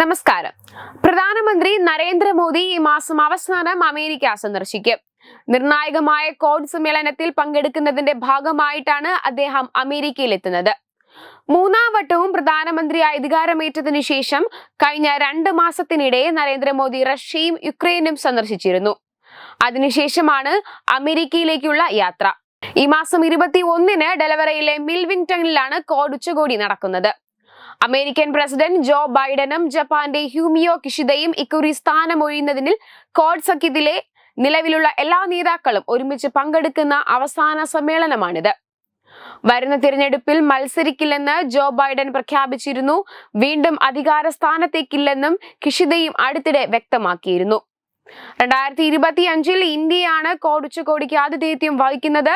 നമസ്കാരം. പ്രധാനമന്ത്രി നരേന്ദ്രമോദി ഈ മാസം അവസാനം അമേരിക്ക സന്ദർശിക്കും. നിർണായകമായ കോഡ് സമ്മേളനത്തിൽ പങ്കെടുക്കുന്നതിന്റെ ഭാഗമായിട്ടാണ് അദ്ദേഹം അമേരിക്കയിലെത്തുന്നത്. മൂന്നാം വട്ടവും പ്രധാനമന്ത്രി അധികാരമേറ്റതിനു ശേഷം കഴിഞ്ഞ രണ്ട് മാസത്തിനിടെ നരേന്ദ്രമോദി റഷ്യയും യുക്രൈനും സന്ദർശിച്ചിരുന്നു. അതിനുശേഷമാണ് അമേരിക്കയിലേക്കുള്ള യാത്ര. ഈ മാസം ഇരുപത്തി ഒന്നിന് ഡെലവറയിലെ മിൽവിംഗ്ടണിലാണ് കോഡ് ഉച്ചകോടി നടക്കുന്നത്. അമേരിക്കൻ പ്രസിഡന്റ് ജോ ബൈഡനും ജപ്പാന്റെ ഹ്യൂമിയോ കിഷിദയും ഇക്കുറി സ്ഥാനമൊഴിയുന്നതിൽ കോഡ് സഖ്യത്തിലെ നിലവിലുള്ള എല്ലാ നേതാക്കളും ഒരുമിച്ച് പങ്കെടുക്കുന്ന അവസാന സമ്മേളനമാണിത്. വരുന്ന തിരഞ്ഞെടുപ്പിൽ മത്സരിക്കില്ലെന്ന് ജോ ബൈഡൻ പ്രഖ്യാപിച്ചിരുന്നു. വീണ്ടും അധികാര സ്ഥാനത്തേക്കില്ലെന്നും കിഷിദയും അടുത്തിടെ വ്യക്തമാക്കിയിരുന്നു. രണ്ടായിരത്തി ഇരുപത്തി അഞ്ചിൽ ഇന്ത്യയാണ് കോഡ് ഉച്ചകോടിക്ക് ആതിഥേയത്വം വഹിക്കുന്നത്.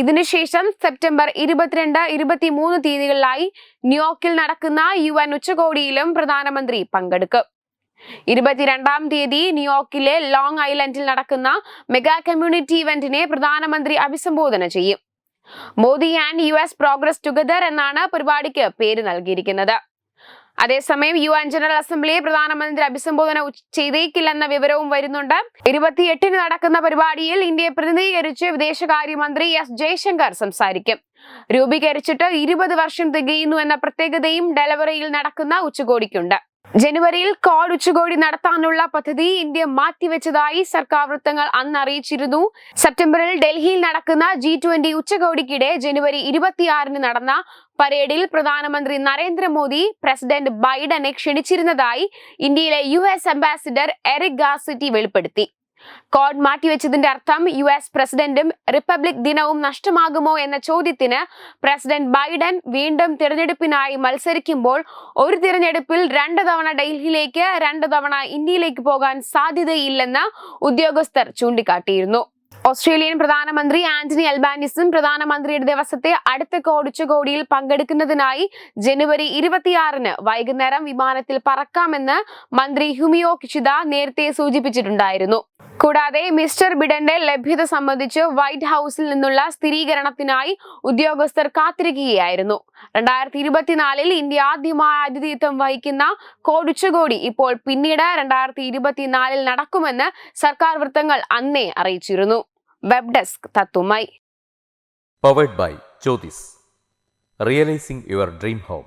ഇതിനുശേഷം സെപ്റ്റംബർ ഇരുപത്തിരണ്ട് ഇരുപത്തി മൂന്ന് തീയതികളിലായി ന്യൂയോർക്കിൽ നടക്കുന്ന യു എൻ ഉച്ചകോടിയിലും പ്രധാനമന്ത്രി പങ്കെടുക്കും. ഇരുപത്തിരണ്ടാം തീയതി ന്യൂയോർക്കിലെ ലോങ് ഐലൻഡിൽ നടക്കുന്ന മെഗാ കമ്മ്യൂണിറ്റി ഇവന്റിനെ പ്രധാനമന്ത്രി അഭിസംബോധന ചെയ്യും. Modi and U S progress together എന്നാണ് പരിപാടിക്ക് പേര് നൽകിയിരിക്കുന്നത്. അതേസമയം യു എൻ ജനറൽ അസംബ്ലിയെ പ്രധാനമന്ത്രി അഭിസംബോധന ചെയ്തേക്കില്ലെന്ന വിവരവും വരുന്നുണ്ട്. ഇരുപത്തിയെട്ടിന് നടക്കുന്ന പരിപാടിയിൽ ഇന്ത്യയെ പ്രതിനിധീകരിച്ച് വിദേശകാര്യമന്ത്രി എസ് ജയശങ്കർ സംസാരിക്കും. രൂപീകരിച്ചിട്ട് ഇരുപത് വർഷം തികയുന്നു എന്ന പ്രത്യേകതയും ഡെലവറിയിൽ നടക്കുന്ന ഉച്ചകോടിക്കുണ്ട്. ജനുവരിയിൽ കോഡ് ഉച്ചകോടി നടത്താനുള്ള പദ്ധതി ഇന്ത്യ മാറ്റിവെച്ചതായി സർക്കാർ വൃത്തങ്ങൾ അന്ന് അറിയിച്ചിരുന്നു. സെപ്റ്റംബറിൽ ഡൽഹിയിൽ നടക്കുന്ന ജി ട്വന്റി ഉച്ചകോടിക്കിടെ ജനുവരി ഇരുപത്തിയാറിന് നടന്ന പരേഡിൽ പ്രധാനമന്ത്രി നരേന്ദ്രമോദി പ്രസിഡന്റ് ബൈഡനെ ക്ഷണിച്ചിരുന്നതായി ഇന്ത്യയിലെ U S ambassador Eric Garcetti വെളിപ്പെടുത്തി. കോഡ് മാറ്റിവെച്ചതിന്റെ അർത്ഥം യു എസ് പ്രസിഡന്റും റിപ്പബ്ലിക് ദിനവും നഷ്ടമാകുമോ എന്ന ചോദ്യത്തിന് പ്രസിഡന്റ് ബൈഡൻ വീണ്ടും തിരഞ്ഞെടുപ്പിനായി മത്സരിക്കുമ്പോൾ ഒരു തിരഞ്ഞെടുപ്പിൽ രണ്ട് തവണ ഡൽഹിയിലേക്ക് രണ്ട് തവണ ഇന്ത്യയിലേക്ക് പോകാൻ സാധ്യതയില്ലെന്ന് ഉദ്യോഗസ്ഥർ ചൂണ്ടിക്കാട്ടിയിരുന്നു. ഓസ്ട്രേലിയൻ പ്രധാനമന്ത്രി ആന്റണി അൽബാനിസും പ്രധാനമന്ത്രിയുടെ ദിവസത്തെ അടുത്ത കോടിച്ചുകോടിയിൽ പങ്കെടുക്കുന്നതിനായി ജനുവരി ഇരുപത്തിയാറിന് വൈകുന്നേരം വിമാനത്തിൽ പറക്കാമെന്ന് മന്ത്രി ഹുമിയോ കിഷിദ നേരത്തെ സൂചിപ്പിച്ചിട്ടുണ്ടായിരുന്നു. കൂടാതെ മിസ്റ്റർ ബിഡന്റെ ലഭ്യത സംബന്ധിച്ച് വൈറ്റ് ഹൗസിൽ നിന്നുള്ള സ്ഥിരീകരണത്തിനായി ഉദ്യോഗസ്ഥർ കാത്തിരിക്കുകയായിരുന്നു. രണ്ടായിരത്തി ഇരുപത്തിനാലിൽ ഇന്ത്യ ആദ്യമായ ആതിഥേയത്വം വഹിക്കുന്ന കോഡ് ഉച്ചകോടി ഇപ്പോൾ പിന്നീട് രണ്ടായിരത്തി ഇരുപത്തിനാലിൽ നടക്കുമെന്ന് സർക്കാർ വൃത്തങ്ങൾ അന്നേ അറിയിച്ചിരുന്നു. Web desk തത്വമായി powered by Jyothis realising your dream home